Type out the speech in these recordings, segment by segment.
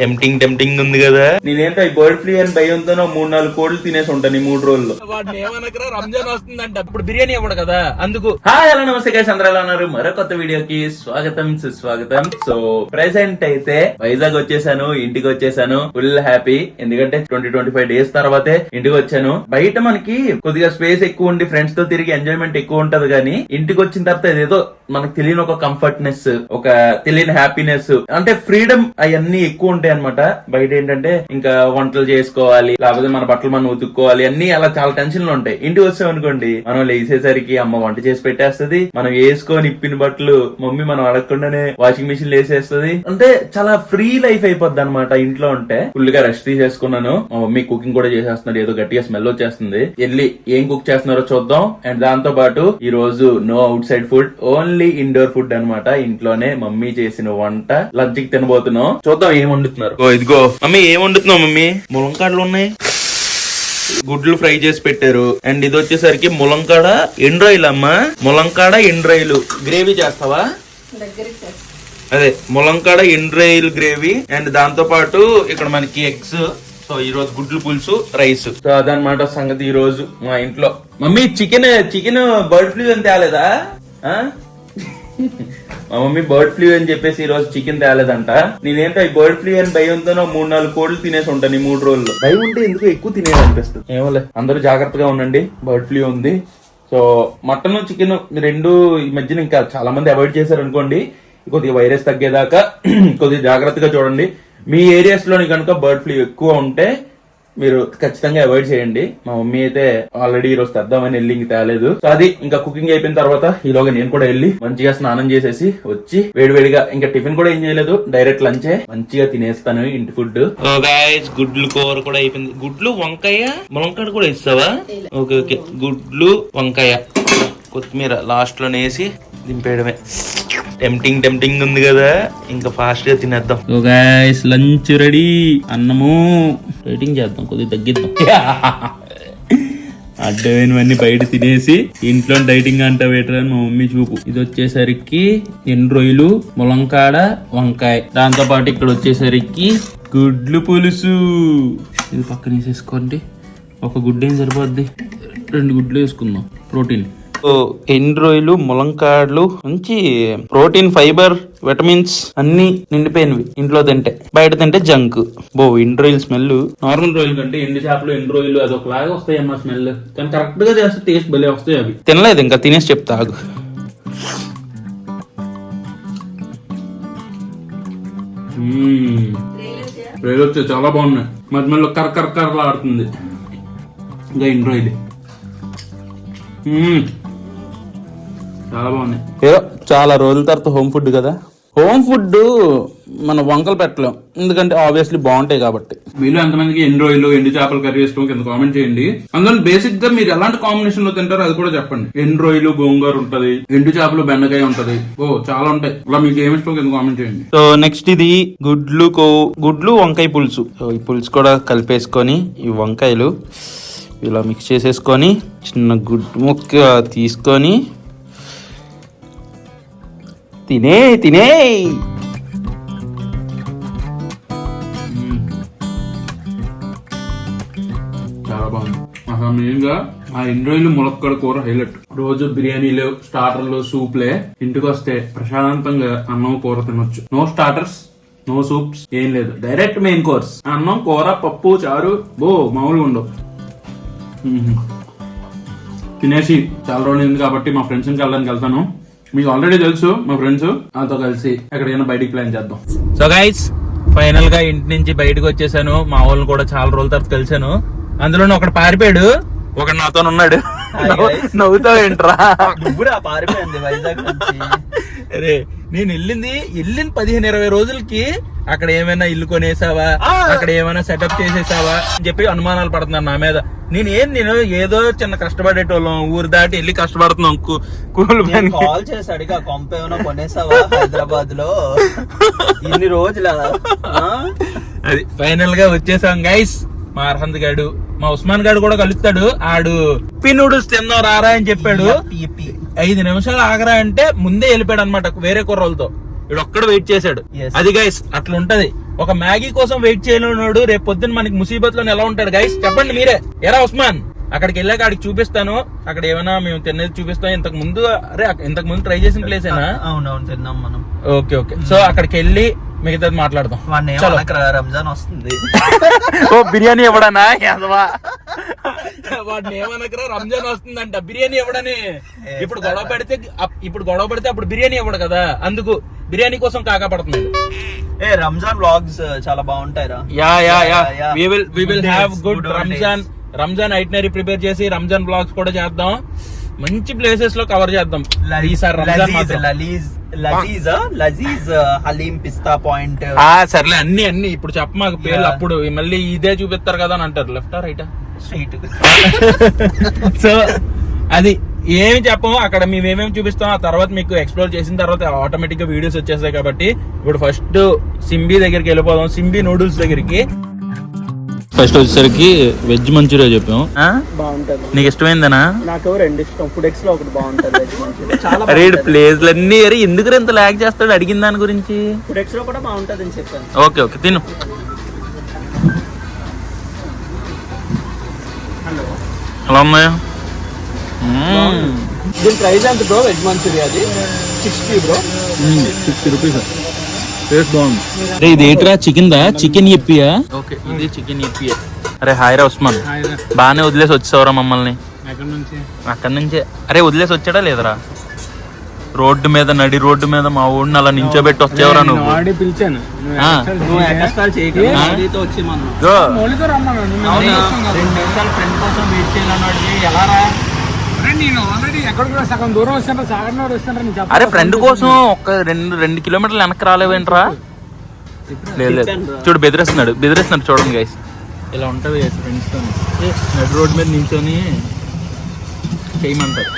Tempting tempting ఉంది కదా. నేనేంటో ఈ బర్డ్ ఫ్లూ అని భయంతో మూడు నాలుగు కోళ్ళు తినేసి ఉంటాను ఈ మూడు రోజుల్లో. వాడిని ఏమనకరా? రంజాన్ వస్తుందంట. ఇప్పుడు బిర్యానీ ఇవ్వడు కదా అందుకు. హాయ్ హలో నమస్తే guys, అందరూ ఎలా ఉన్నారు? మరో కొత్త వీడియోకి స్వాగతం సుస్వాగతం. సో ప్రెసెంట్ అయితే వైజాగ్ వచ్చేసాను ఇంటికి వచ్చేసాను ఫుల్ హ్యాపీ ఎందుకంటే ట్వంటీ ట్వంటీ ఫైవ్ డేస్ తర్వాతే ఇంటికి వచ్చాను. బయట మనకి కొద్దిగా స్పేస్ ఎక్కువ ఉండి ఫ్రెండ్స్తో తిరిగి ఎంజాయ్మెంట్ ఎక్కువ ఉంటది కానీ ఇంటికి వచ్చిన తర్వాత ఏదేదో మనకు తెలియని ఒక కంఫర్ట్నెస్ ఒక తెలియని హ్యాపీనెస్ అంటే ఫ్రీడమ్ అవన్నీ ఎక్కువ ఉంటాయి అనమాట బయట ఏంటంటే ఇంకా వంటలు చేసుకోవాలి లేకపోతే మన బట్టలు మనం ఉతుక్కోవాలి అన్ని అలా చాలా టెన్షన్లు ఉంటాయి. ఇంటికి వచ్చాం అనుకోండి మనం లేసేసరికి అమ్మ వంట చేసి పెట్టేస్తది మనం వేసుకొని ఇప్పిన బట్టలు మమ్మీ మనం అడగకుండానే వాషింగ్ మిషన్ వేసేస్తది అంటే చాలా ఫ్రీ లైఫ్ అయిపోద్ది అనమాట ఇంట్లో ఉంటే. ఫుల్గా రెస్ట్ తీసేసుకున్నాను. మా మమ్మీ కుకింగ్ కూడా చేసేస్తున్నారు ఏదో గట్టిగా స్మెల్ వచ్చేస్తుంది. వెళ్ళి ఏం కుక్ చేస్తున్నారో చూద్దాం. అండ్ దాంతో పాటు ఈ రోజు no outside food only indoor food అన్నమాట. ఇంట్లోనే మమ్మీ చేసిన వంట. లంచ్కి తినబోతున్నాం. చూద్దాం ఏం వండుతున్నారు. ఓ ఇదిగో. మమ్మీ ఏం వండుతున్నావు మమ్మీ? ములంకాడలు ఉన్నాయి. గుడ్లు ఫ్రై చేసి పెట్టారు. అండ్ ఇది వచ్చేసరికి ములంకాడ ఎండ్రాయిల్ అమ్మా. ములంకాడ ఎండ్రాయిలు గ్రేవీ చేస్తావా? అదే ములంకాడ ఎండ్రాయిల్ గ్రేవీ. అండ్ దాంతో పాటు ఇక్కడ మనకి ఎగ్స్. సో ఈ రోజు గుడ్లు పులుసు రైస్. సో అదనమాట సంగతి ఈ రోజు మా ఇంట్లో. Mummy chicken chicken bird flu అని తేలేదా? మా మమ్మీ బర్డ్ ఫ్లూ అని చెప్పేసి ఈ రోజు చికెన్ తేలేదంట. నేనేంటో ఈ బర్డ్ ఫ్లూ అని భయంతో మూడు నాలుగు కోళ్ళు తినేసి ఉంటాను ఈ మూడు రోజులు భయం ఉంటే ఎందుకు ఎక్కువ తినేది అనిపిస్తుంది? ఏమోలే అందరూ జాగ్రత్తగా ఉండండి బర్డ్ ఫ్లూ ఉంది. సో మటన్ చికెన్ రెండు ఈ మధ్యన ఇంకా చాలా మంది అవాయిడ్ చేశారు అనుకోండి కొద్దిగా వైరస్ తగ్గేదాకా కొద్దిగా జాగ్రత్తగా చూడండి. మీ ఏరియాస్లోని కనుక బర్డ్ ఫ్లూ ఎక్కువ ఉంటే మీరు ఖచ్చితంగా అవాయిడ్ చేయండి. మా మమ్మీ అయితే ఆల్రెడీ ఈ రోజు తెద్దామని వెళ్ళి ఇంక తేలేదు. సో అది ఇంకా కుకింగ్ అయిపోయిన తర్వాత ఈలోగా నేను కూడా వెళ్ళి మంచిగా స్నానం చేసేసి వచ్చి వేడివేడిగా ఇంకా టిఫిన్ కూడా ఏం చేయలేదు. డైరెక్ట్ లంచే. మంచిగా తినేస్తాను ఇంటి ఫుడ్. గుడ్లు కూర కూడా అయిపోయింది. గుడ్లు వంకాయ ములంకాడ కూడా ఇస్తావా? ఓకే ఓకే గుడ్లు వంకాయ. కొత్తిమీర లాస్ట్లో వేసి దింపేయడమే. టెంప్టింగ్ టెంప్టింగ్ ఉంది కదా. ఇంకా ఫాస్ట్గా తినేద్దాం. గైస్ లంచ్ రెడీ అన్నము. రేటింగ్ చేద్దాం కొద్దిగా తగ్గిద్దాం. అడ్డమైనవన్నీ బయట తినేసి ఇంట్లో డైటింగ్ అంట పెట్టరా మా మమ్మీ చూపు. ఇది వచ్చేసరికి ఎండు రొయ్యలు? ములంకాడ వంకాయ. దాంతో పాటు ఇక్కడ వచ్చేసరికి గుడ్లు పులుసు. ఇది పక్కన వేసేసుకోండి. ఒక గుడ్డు ఏం సరిపోద్ది? రెండు గుడ్లు వేసుకుందాం. ప్రోటీన్. ఎండు రొయ్యలు ములంకాడలు మంచి ప్రోటీన్ ఫైబర్ విటమిన్స్ అన్ని నిండిపోయినవి. ఇంట్లో తింటే. బయట తింటే జంక్. బో ఎండు రొయ్యలు స్మెల్. నార్మల్ రొయ్యలు కంటే ఎండు చేపలు ఎండు రొయ్యలు అది ఒకలాగా వస్తాయి అమ్మా స్మెల్. కానీ కరెక్ట్గా చేస్తే టేస్ట్ భలే వస్తాయి అవి. తినలేదు ఇంకా తినేసి చెప్తా ఆగు. రైలు వచ్చాయి చాలా బాగున్నాయి. మధ్య మధ్యలో కర కర కరలా ఆడుతుంది. ఇంకా ఎండు రొయ్యలు మ్మ్. చాలా బాగున్నాయి. ఏదో చాలా రోజుల తర్వాత హోమ్ ఫుడ్ కదా. హోమ్ ఫుడ్ మన వంకలు పెట్టలేం. ఎందుకంటే ఆబ్వియస్లీ బాగుంటాయి కాబట్టి. వీళ్ళు ఎంతమందికి ఎండు రొయ్యలు ఎండు చేపలు కర్రీ ఇష్టం కింద కామెంట్ చేయండి. అందులో బేసిక్గా మీరు ఎలాంటి కాంబినేషన్లో తింటారో అది కూడా చెప్పండి. ఎండు రొయ్యలు గోంగూర ఉంటది ఎండు చేపలు బెండకాయ ఉంటది. ఓ చాలా ఉంటాయి. అలా మీకు ఏమి ఇష్టం కింద కామెంట్ చేయండి. సో నెక్స్ట్ ఇది గుడ్లు గుడ్లు వంకాయ పులుసు. సో ఈ పులుసు కూడా కలిపేసుకొని ఈ వంకాయలు ఇలా మిక్స్ చేసేసుకొని చిన్న గుడ్డు ముక్క తీసుకొని తినే తినే. చాలా బాగుంది. అసలు మెయిన్ ఆ ఎన్ని రోజులు ములక్కడ కూర హైలైట్. రోజు బిర్యానీలు స్టార్టర్లు సూప్లే ఇంటికి వస్తే ప్రశాంతంగా అన్నం కూర తినొచ్చు. నో స్టార్టర్స్ నో సూప్స్ ఏం లేదు. Direct main course. అన్నం కూర పప్పు చారు బో మామూలుగా ఉండవు. తినేసి చాలా రోజులు ఉంది కాబట్టి మా ఫ్రెండ్స్ వెళ్ళడానికి వెళ్తాను. మీకు ఆల్రెడీ తెలుసు మా ఫ్రెండ్స్ వాళ్ళతో కలిసి ఎక్కడికైనా బయటికి ప్లాన్ చేద్దాం. సో గైస్ ఫైనల్గా ఇంటి నుంచి బయటకు వచ్చేసాను. మా వాళ్ళని కూడా చాలా రోజుల తర్వాత కలిసాను అందులో ఒకడు పారిపోయాడు. ఒకడు నాతో ఉన్నాడు. నవ్వుతావు ఏంట్రా నువ్వురా పారిపోయింది వైజాగ్ అరే నేను వెళ్ళింది వెళ్ళిన పదిహేను ఇరవై రోజులకి అక్కడ ఏమైనా ఇల్లు కొనేసావా? అక్కడ ఏమైనా సెటప్ చేసేసావా? అని చెప్పి అనుమానాలు పడుతున్నాను నా మీద. నేను ఏం నేను ఏదో చిన్న కష్టపడేటోళ్ళం ఊరు దాటి వెళ్ళి కష్టపడుతున్నాం. కూలి చేసి అడిగా కొంప ఏమైనా కొనేసావా హైదరాబాద్లో ఇన్ని రోజుల? అది ఫైనల్గా వచ్చేసాం గైస్ మా అర్హంత్ గాడు మా ఉస్మాన్ గాడు కూడా కలుస్తాడు. ఆడు పి నూడిల్స్ తిందాం రారా అని చెప్పాడు. ఐదు నిమిషాలు ఆగరా అంటే ముందే వెళ్ళిపోయాడు అనమాట వేరే కుర్రోళ్ళతో. వీడు ఒక్కడ వెయిట్ చేశాడు. అది గైస్ అట్లా ఉంటది ఒక మ్యాగీ కోసం వెయిట్ చేయలేనాడు రేపు పొద్దున్న మనకి ముసీబత్లో ఎలా ఉంటాడు గైస్ చెప్పండి మీరే. ఎరా ఉస్మాన్? అక్కడికి వెళ్ళాక అక్కడికి చూపిస్తాను. అక్కడ ఏమైనా మేము తినేది చూపిస్తాం. ఇంతకు ముందు అరే ఇంతకు ముందు ట్రై చేసిన ప్లేసేనా అవునవును తిన్నాం మనం. ఓకే ఓకే సో అక్కడికి వెళ్ళి మిగతాది మాట్లాడదాం. రంజాన్ వస్తుంది. ఓ బిర్యానీ ఇవ్వడానా? యాదవా. వాడిని ఏమనకరా? రంజాన్ వస్తుందంట. బిర్యానీ ఇవ్వడని. ఇప్పుడు గొడవ పెడితే ఇప్పుడు గొడవ పెడితే అప్పుడు బిర్యానీ ఇవ్వడు కదా. అందుకు బిర్యానీ కోసం కాకా పడుతుంది ఏ రంజాన్ వ్లాగ్స్ చాలా బాగుంటాయిరా. Yeah yeah yeah. We will we will days, good Ramzan Ramzan itinerary prepare చేసి రంజాన్ బ్లాగ్స్ కూడా చేద్దాం. మంచి ప్లేసెస్లో కవర్ చేద్దాం. ఈసారి రంజాన్. లలీజ్ లజీజ్ లజీజ్ హలీం పిస్తా పాయింట్. సర్లే అన్ని అన్ని. ఇప్పుడు చెప్ప మాకు పేర్లు. అప్పుడు. మళ్ళీ ఇదే చూపిస్తారు కదా అని అంటారు. లెఫ్ట్ రైటా స్ట్రీట్ సో అది ఏమి చెప్పము అక్కడ మేము ఏమేమి చూపిస్తాం ఆ తర్వాత మీకు ఎక్స్ప్లోర్ చేసిన తర్వాత ఆటోమేటిక్గా వీడియోస్ వచ్చేస్తాయి కాబట్టి ఇప్పుడు ఫస్ట్ సింబి దగ్గరికి వెళ్ళిపోదాం. సింబి నూడిల్స్ దగ్గరికి. ఫస్ట్ వచ్చేసరికి వెజ్ మంచూరియా చెప్పాం బాగుంటది. నీకు ఇష్టమైందనా? నాకు రెండు ఇష్టం. ఫుడ్ ఎక్స్లో ఒకటి బాగుంటది వెజ్ మంచూరియా. చాలా అరే ప్లేస్లు అన్ని అరే ఎందుకు ఇంత ల్యాక్ చేస్తాడు? అడిగిన దాని గురించి. ఫుడ్ ఎక్స్లో కూడా బాగుంటది అని చెప్పాను. ఓకే ఓకే తిను. ఎలా ఉన్నాయా. దీని ప్రైస్ ఎంత బ్రో? వెజ్ మంచూరియా అది? Sixty bro. Sixty rupees. Taste బాగుంది. అరే ఇది ఏంట్రా? చికెన్ దా చికెన్ ఇప్పియా? ఓకే ఇది చికెన్ ఇప్పియా. అరే హాయ్ రా ఉస్మాన్. బాగానే వదిలేసి వచ్చేసావురా మమ్మల్ని. అక్కడి నుంచే. అరే వదిలేసి వచ్చాడా లేదరా? రోడ్డు మీద నడి రోడ్డు మీద మా ఊడిని అలా నించోబెట్టి వచ్చేవరా నువ్వు? ఆల్రెడీ పిలిచాను. ఆ. నువ్వు ఎక్స్ట్రా చేయకు. ఆ? మౌలితో వచ్చి మనం గో. మౌలితో రమ్మను. నిన్ను అవునా? వదిలేస్తాను కదా. రెండు నిమిషాలు ఫ్రెండ్ కోసం వెయిట్ చేయాలన్నాడు ఎలా రా? అరే నేను ఆల్రెడీ ఎక్కడ కూడా సగం దూరం వస్తాను సాగర్ వస్తాను నేను చెప్పను. అరే ఫ్రెండ్ కోసం ఒక రెండు రెండు కిలోమీటర్లు వెనక్కి రాలేవేంట్రా? లేదు. చూడు బెదిరిస్తున్నాడు. బెదిరిస్తున్నాడు చూడండి గైస్ ఇలా ఉంటది ఫ్రెండ్స్తో నడు రోడ్ మీద నించొని చేయమంటారు.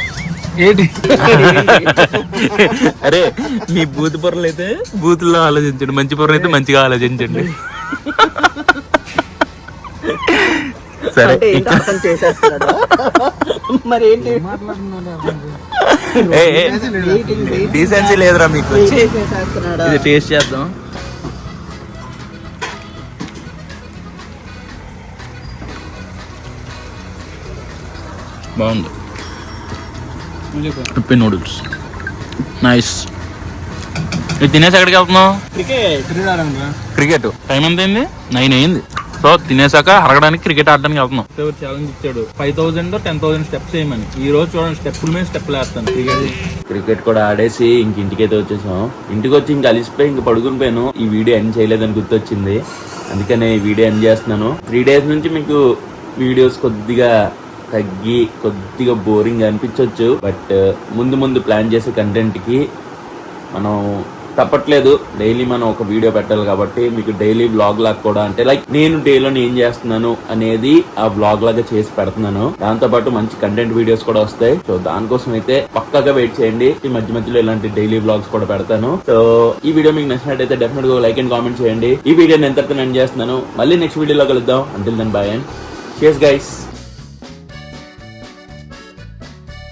ఏంటి? అరే మీ బూత్ పొరలు అయితే బూతుల్లో ఆలోచించండి. మంచి పొరలు అయితే మంచిగా ఆలోచించండి. సరే మరి ఏంటి డీసెన్సీ లేదురా మీకు. ఇది టేస్ట్ చేద్దాం. బాగుంది. ఉప్పి నూడిల్స్. నైస్. ఇది తినేసి ఎక్కడికి వెళ్తున్నావు? క్రికెట్. టైం ఎంత అయింది? నైన్ అయింది. సో తినేసాక అరగడానికి క్రికెట్ ఆడడానికి వెళ్తున్నాం ఛాలెంజ్ ఇచ్చాడు? Five thousand ten thousand steps వేయమని ఈ రోజు చూడండి స్టెప్పుల మీద స్టెప్లు వేస్తాను క్రికెట్. క్రికెట్ కూడా ఆడేసి ఇంక ఇంటికైతే వచ్చేసాం. ఇంటికి వచ్చి ఇంక అలిసిపోయి ఇంక పడుకుని పోయాను. ఈ వీడియో ఎండ్ చేయలేదని గుర్తొచ్చింది. అందుకనే ఈ వీడియో ఎండ్ చేస్తున్నాను. త్రీ డేస్ నుంచి మీకు వీడియోస్ కొద్దిగా తగ్గి కొద్దిగా బోరింగ్ అనిపించవచ్చు బట్ uh, ముందు ముందు ప్లాన్ చేసే కంటెంట్కి మనం తప్పట్లేదు. డైలీ మనం ఒక వీడియో పెట్టాలి కాబట్టి మీకు డైలీ వ్లాగ్ లాగా కూడా అంటే లైక్ నేను డైలో ఏం చేస్తున్నాను అనేది ఆ వ్లాగ్ లాగా చేసి పెడుతున్నాను. దాంతో పాటు మంచి కంటెంట్ వీడియోస్ కూడా వస్తాయి. సో దానికోసం అయితే పక్కాగా వెయిట్ చేయండి. ఈ మధ్య మధ్యలో ఇలాంటి డైలీ వ్లాగ్స్ కూడా పెడతాను. సో ఈ వీడియో మీకు నచ్చినట్టయితే డెఫినెట్గా లైక్ అండ్ కామెంట్ చేయండి. ఈ వీడియో నేను ఎంత చేస్తున్నాను. మళ్ళీ నెక్స్ట్ వీడియోలో కలుద్దాం. అంటిల్ దెన్ బాయ్ అండ్ షేస్ గైస్